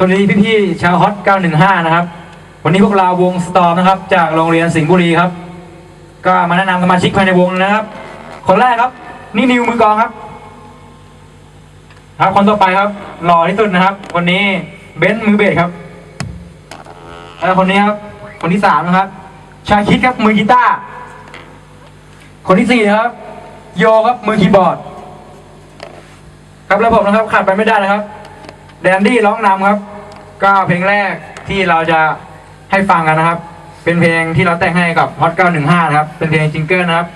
สวัสดีพี่ๆชาวฮอต 915 นะครับ วันนี้พวกเราวงสตอมนะครับ จากโรงเรียนสิงห์บุรีครับ ก็มาแนะนำสมาชิกภายในวงนะครับ คนแรกครับ นี่นิวมือกองครับ ครับคนต่อไปครับหล่อที่สุดนะครับคนนี้เบนซ์มือเบสครับแล้วคนนี้ครับ คนที่สามนะครับ ชาคิดครับมือกีตาร์คนที่สี่นะครับ โยครับมือคีย์บอร์ด ครับแล้วผมนะครับขาดไปไม่ได้นะครับ แดนดี้ร้องนำครับ ก็เพลงแรกที่เราจะให้ฟังกันนะครับ เป็นเพลงที่เราแต่งให้กับฮอต915นะครับ เป็นเพลงจิงเกิลนะครับ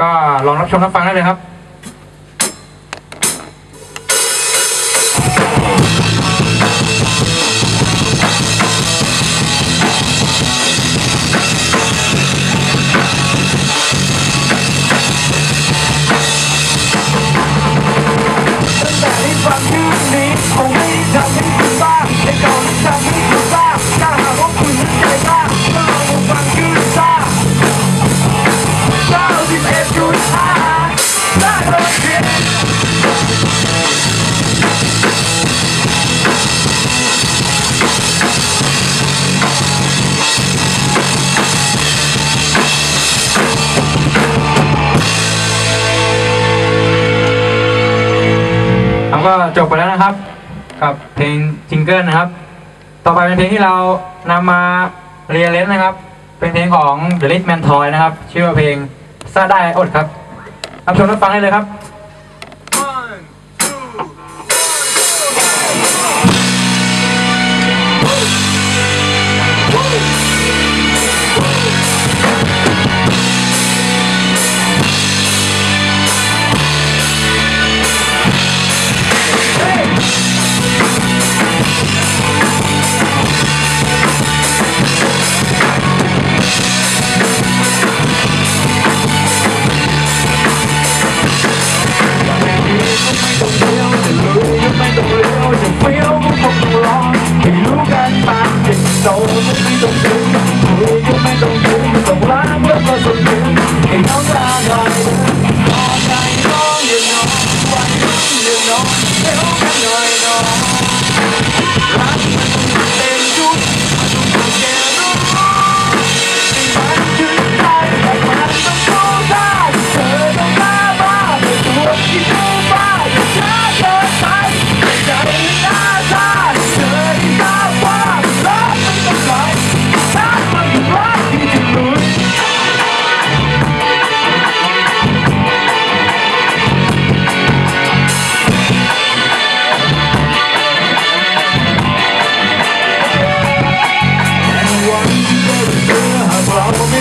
ก็ลองรับชมรับฟังได้เลยครับ ก็จบไปแล้วนะครับ กับเพลงจิงเกิลนะครับ ต่อไปเป็นเพลงที่เรานำมาเรียนเล่นนะครับ เป็นเพลงของ The Lit Man Toy นะครับ ชื่อว่าเพลงซาได้อดครับรับชมรับฟังได้เลยครับากเด็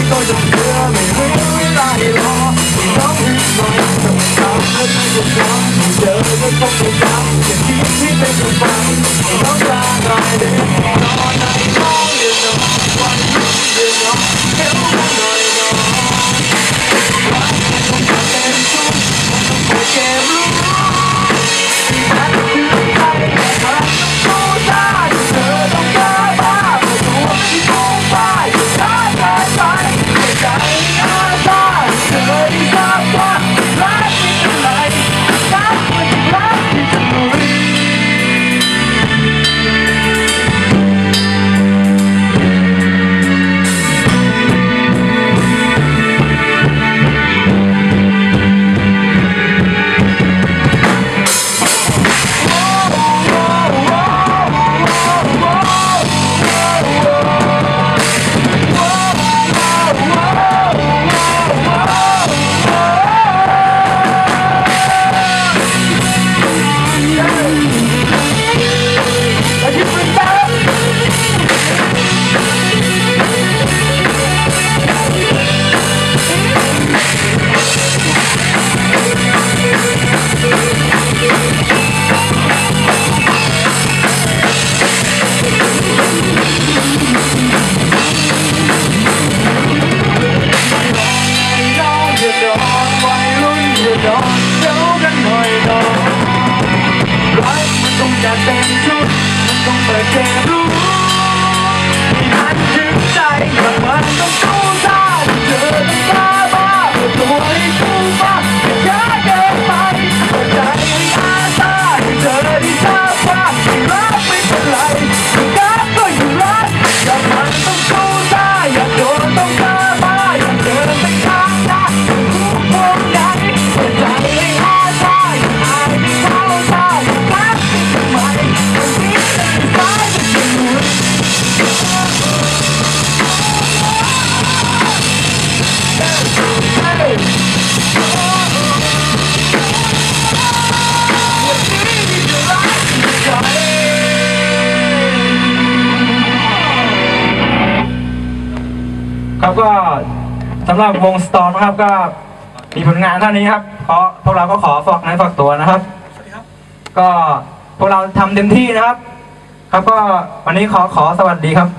กเราไม่ต้องจะเจอไม่รู้เวลาให้รอที่น้องให้หน่อยต้องทำและไม่ต้องทำที่เจอก็ต้องไปจำอย่าคิดที่เป็นกำบังให้น้องกาหน่อยเด็ ครับก็สำหรับวงสตอร์นะครับก็มีผลงานเท่านี้ครับเพราะพวกเราก็ขอฝากนั้นฝากตัวนะครับ ก็พวกเราทำเต็มที่นะครับ ครับก็วันนี้ขอขอสวัสดีครับ